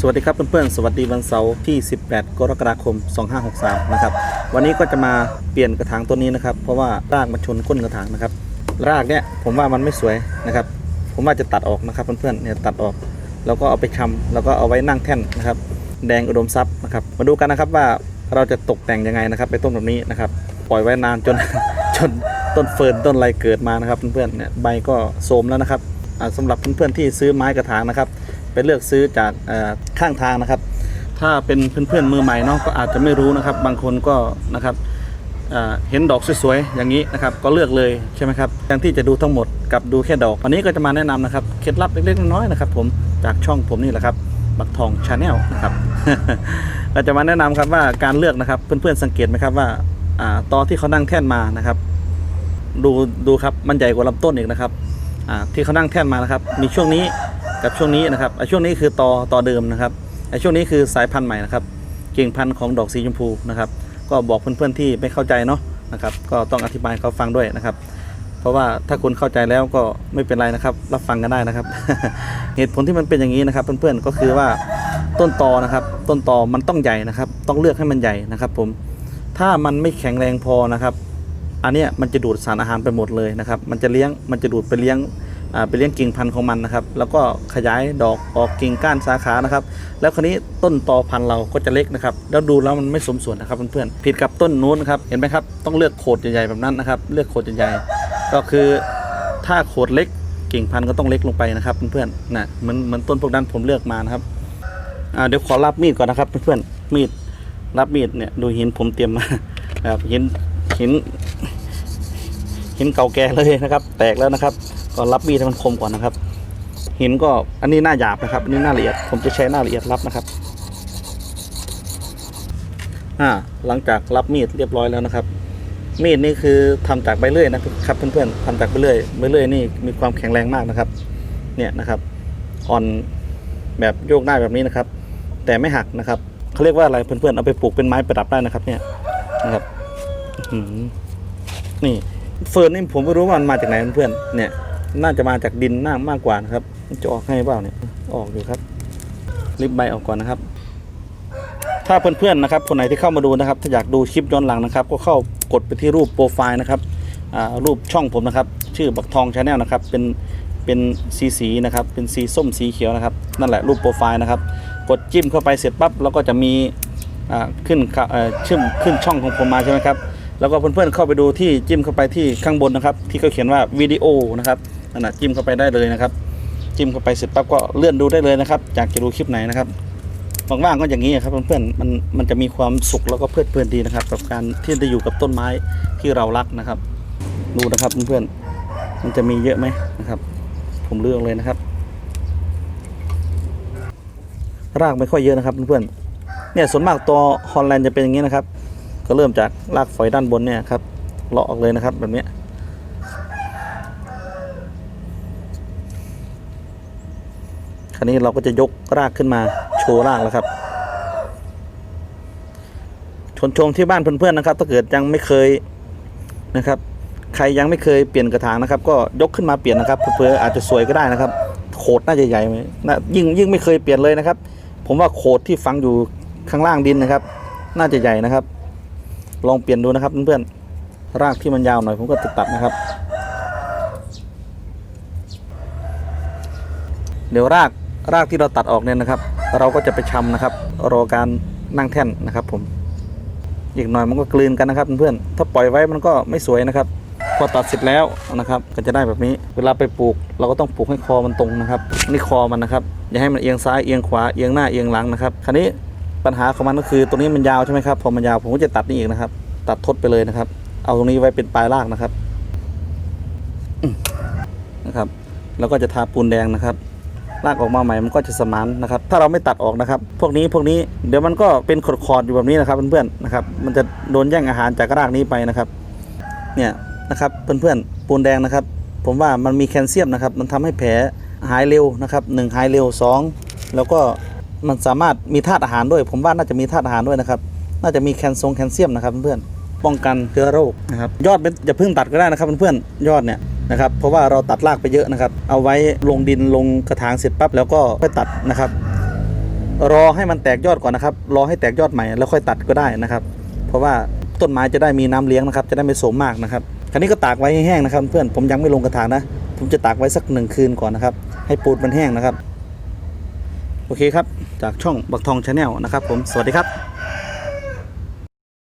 สวัสดีครับเพื่อนๆ สวัสดีวันเสาร์ที่ 18 กรกฎาคม 2563 นะครับ วันนี้ก็จะมาเปลี่ยนกระถางต้นนี้นะครับ เพราะว่ารากมันชนก้นกระถางนะครับ รากเนี่ยผมว่ามันไม่สวยนะครับ ผมว่าจะตัดออกนะครับเพื่อนๆ เนี่ยตัดออก แล้วก็เอาไปชำแล้วก็เอาไว้นั่งแท่นนะครับ แดงอุดมทรัพย์นะครับ มาดูกันนะครับว่าเราจะตกแต่งยังไงนะครับ ไปต้นแบบนี้นะครับ ปล่อยไว้นานจนจนต้นเฟิร์นต้นอะไรเกิดมานะครับเพื่อนๆ เนี่ยใบก็โทรมแล้วนะครับอ่าสำหรับเพื่อนๆที่ซื้อไม้กระถางนะครับ ไปเลือกซื้อจากข้างทางนะครับ ถ้าเป็นเพื่อนๆมือใหม่เนาะก็อาจจะไม่รู้นะครับ บางคนก็นะครับเห็นดอกสวยๆอย่างนี้นะครับ ก็เลือกเลยใช่ไหมครับแทนที่จะดูทั้งหมดกับดูแค่ดอกวันนี้ก็จะมาแนะนำนะครับเคล็ดลับเล็กๆน้อยๆนะครับ ผมจากช่องผมนี่แหละครับบักทองชาแนลนะครับเราจะมาแนะนำครับว่าการเลือกนะครับเพื่อนๆสังเกตไหมครับว่าตอนที่เขานั่งแท่นมานะครับ ดูดูครับมันใหญ่กว่าลำต้นอีกนะครับที่เขานั่งแท่นมานะครับ มีช่วงนี้ กับช่วงนี้นะครับไอช่วงนี้คือตอตอเดิมนะครับไอช่วงนี้คือสายพันธุ์ใหม่นะครับกิ่งพันธุ์ของดอกสีชมพูนะครับ ก็บอกเพื่อนๆที่ไม่เข้าใจเนาะนะครับ ก็ต้องอธิบายเขาฟังด้วยนะครับ เพราะว่าถ้าคุณเข้าใจแล้วก็ไม่เป็นไรนะครับ รับฟังกันได้นะครับ เหตุผลที่มันเป็นอย่างนี้นะครับ เพื่อนๆก็คือว่าต้นตอนะครับ ต้นตอมันต้องใหญ่นะครับ ต้องเลือกให้มันใหญ่นะครับ ผมถ้ามันไม่แข็งแรงพอนะครับ อันเนี้ยมันจะดูดสารอาหารไปหมดเลยนะครับ มันจะเลี้ยงมันจะดูดไปเลี้ยง ไปเลี้ยงกิ่งพันธุ์ของมันนะครับ แล้วก็ขยายดอกออกกิ่งก้านสาขานะครับ แล้วคราวนี้ต้นตอพันธุ์เราก็จะเล็กนะครับ แล้วดูแล้วมันไม่สมส่วนนะครับเพื่อนๆผิดกับต้นนู้นนะครับ เห็นไหมครับ ต้องเลือกโขดใหญ่ๆแบบนั้นนะครับ เลือกโขดใหญ่ๆก็คือถ้าโขดเล็กกิ่งพันธุ์ก็ต้องเล็กลงไปนะครับเพื่อนๆนะเหมือนเหมือนต้นพวกนั้นผมเลือกมานะครับเดี๋ยวขอรับมีดก่อนนะครับเพื่อนๆมีดรับมีดเนี่ยดูหินผมเตรียมมาครับหินหินหินเก่าแก่เลยนะครับ แตกแล้วนะครับ ก็รับมีดให้มันคมก่อนนะครับ หินก็อันนี้หน้าหยาบนะครับอันนี้หน้าละเอียดผมจะใช้หน้าละเอียดรับนะครับอ่าหลังจากรับมีดเรียบร้อยแล้วนะครับ มีดนี่คือทำจากใบเลื่อยนะครับเพื่อนๆทำจากใบเลื่อยใบเลื่อยนี่มีความแข็งแรงมากนะครับ เนี่ยนะครับ อ่อนแบบโยกได้แบบนี้นะครับ แต่ไม่หักนะครับเขาเรียกว่าอะไรเพื่อนๆเอาไปปลูกเป็นไม้ประดับได้นะครับ เนี่ยนะครับนี่เฟิร์นนี่ผมไม่รู้ว่ามันมาจากไหนเพื่อนๆเนี่ย น่าจะมาจากดินน่ามากกว่านะครับ จะออกให้เปล่าเนี่ย ออกอยู่ครับริบใบออกก่อนนะครับ ถ้าเพื่อนๆนะครับ คนไหนที่เข้ามาดูนะครับ ถ้าอยากดูคลิปย้อนหลังนะครับ ก็เข้ากดไปที่รูปโปรไฟล์นะครับรูปช่องผมนะครับ ชื่อบักทองชาแนลนะครับ เป็นเป็นสีสีนะครับ เป็นสีส้มสีเขียวนะครับ นั่นแหละรูปโปรไฟล์นะครับ กดจิ้มเข้าไปเสร็จปั๊บแล้วก็จะมีขึ้นชื่อขึ้นช่องของผมมาใช่ไหมครับ แล้วก็เพื่อนๆเข้าไปดูที่จิ้มเข้าไปที่ข้างบนนะครับ ที่เขาเขียนว่าวิดีโอนะครับ นั่นนะจิ้มเข้าไปได้เลยนะครับ จิ้มเข้าไปเสร็จปั๊บก็เลื่อนดูได้เลยนะครับอยากจะดูคลิปไหนนะครับว่างๆก็อย่างนี้ครับเพื่อนๆมันมันจะมีความสุขแล้วก็เพลิดเพลินดีนะครับ กับการที่ได้อยู่กับต้นไม้ที่เรารักนะครับ ดูนะครับเพื่อนๆมันจะมีเยอะไหมนะครับ ผมเลือกเลยนะครับ รากไม่ค่อยเยอะนะครับเพื่อนๆเนี่ยส่วนมากตัวฮอลแลนด์จะเป็นอย่างนี้นะครับ ก็เริ่มจากรากฝอยด้านบนเนี่ยครับเลาะออกเลยนะครับ แบบเนี้ คราวนี้เราก็จะยกรากขึ้นมาโชว์รากแล้วครับชนชมที่บ้านเพื่อนๆนะครับ ถ้าเกิดยังไม่เคยนะครับ ใครยังไม่เคยเปลี่ยนกระถางนะครับ ก็ยกขึ้นมาเปลี่ยนนะครับเพื่ออาจจะสวยก็ได้นะครับ โขดน่าจะใหญ่ไหมน่ายิ่งยิ่งไม่เคยเปลี่ยนเลยนะครับ ผมว่าโขดที่ฝังอยู่ข้างล่างดินนะครับ น่าจะใหญ่นะครับ ลองเปลี่ยนดูนะครับเพื่อนๆรากที่มันยาวหน่อยผมก็ตัดตัดนะครับ เดี๋ยวราก รากที่เราตัดออกเนี่ยนะครับ เราก็จะไปชำนะครับ รอการนั่งแท่นนะครับ ผม อีกหน่อยมันก็กลืนกันนะครับเพื่อนๆถ้าปล่อยไว้มันก็ไม่สวยนะครับพอตัดเสร็จแล้วนะครับ ก็จะได้แบบนี้ เวลาไปปลูก เราก็ต้องปลูกให้คอมันตรงนะครับ นี่คอมันนะครับ อย่าให้มันเอียงซ้ายเอียงขวาเอียงหน้าเอียงหลังนะครับ คราวนี้ปัญหาของมันก็คือตรงนี้มันยาวใช่ไหมครับพอมันยาวผมก็จะตัดนี่อีกนะครับ ตัดทดไปเลยนะครับ เอาตรงนี้ไว้เป็นปลายรากนะครับนะครับ แล้วก็จะทาปูนแดงนะครับ รากออกมาใหม่มันก็จะสมานนะครับ ถ้าเราไม่ตัดออกนะครับ พวกนี้พวกนี้เดี๋ยวมันก็เป็นขอดอยู่แบบนี้นะครับเพื่อนๆนะครับ มันจะโดนแย่งอาหารจากรากนี้ไปนะครับเนี่ยนะครับเพื่อนๆปูนแดงนะครับ ผมว่ามันมีแคลเซียมนะครับ มันทำให้แผลหายเร็วนะครับหนึ่งหายเร็วสองแล้วก็มันสามารถมีธาตุอาหารด้วย ผมว่าน่าจะมีธาตุอาหารด้วยนะครับ น่าจะมีแคลซงแคลเซียมนะครับเพื่อนๆป้องกันเชื้อโรคนะครับยอดเป็นอย่าเพิ่งตัดก็ได้นะครับเพื่อนๆยอดเนี่ย นะครับเพราะว่าเราตัดรากไปเยอะนะครับ เอาไว้ลงดินลงกระถางเสร็จปั๊บแล้วก็ค่อยตัดนะครับ รอให้มันแตกยอดก่อนนะครับ รอให้แตกยอดใหม่แล้วค่อยตัดก็ได้นะครับ เพราะว่าต้นไม้จะได้มีน้ำเลี้ยงนะครับ จะได้ไม่โสมมากนะครับคราวนี้ก็ตากไว้ให้แห้งนะครับ เพื่อนผมยังไม่ลงกระถางนะ ผมจะตากไว้สักหนึ่งคืนก่อนนะครับ ให้ปูนมันแห้งนะครับ โอเคครับ จากช่องบักทองชาแนลนะครับ ผมสวัสดีครับ